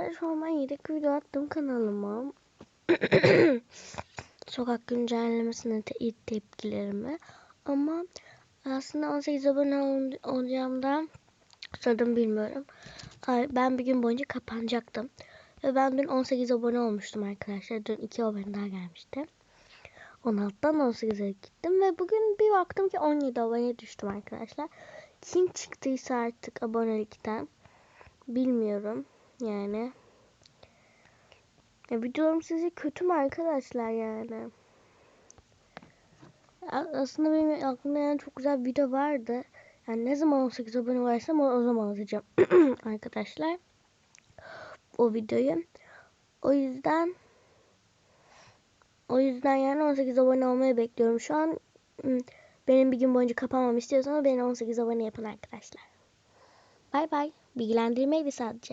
arkadaşlar ben yedek video attım kanalıma. Sokak güncellemesine te tepkilerimi. Ama aslında 18 abone ol olacağımdan sanırım bilmiyorum. Ay, Ben bir gün boyunca kapanacaktım. Ve ben dün 18 abone olmuştum arkadaşlar. Dün 2 abone daha gelmişti. 16'dan 18'e gittim ve bugün bir baktım ki 17 abone düştüm arkadaşlar. Kim çıktıysa artık abonelikten bilmiyorum yani. Ya videolarım size kötü mü arkadaşlar yani? Aslında benim aklımda yani çok güzel bir video vardı. Yani ne zaman 18 abone varsam o, o zaman atacağım arkadaşlar. O videoyu. O yüzden o yüzden yani 18 abone olmayı bekliyorum. Şu an ım, benim bir gün boyunca kapanmamı istiyorsanız beni 18 abone yapın arkadaşlar. Bay bay. Bilgilendirmeydi sadece.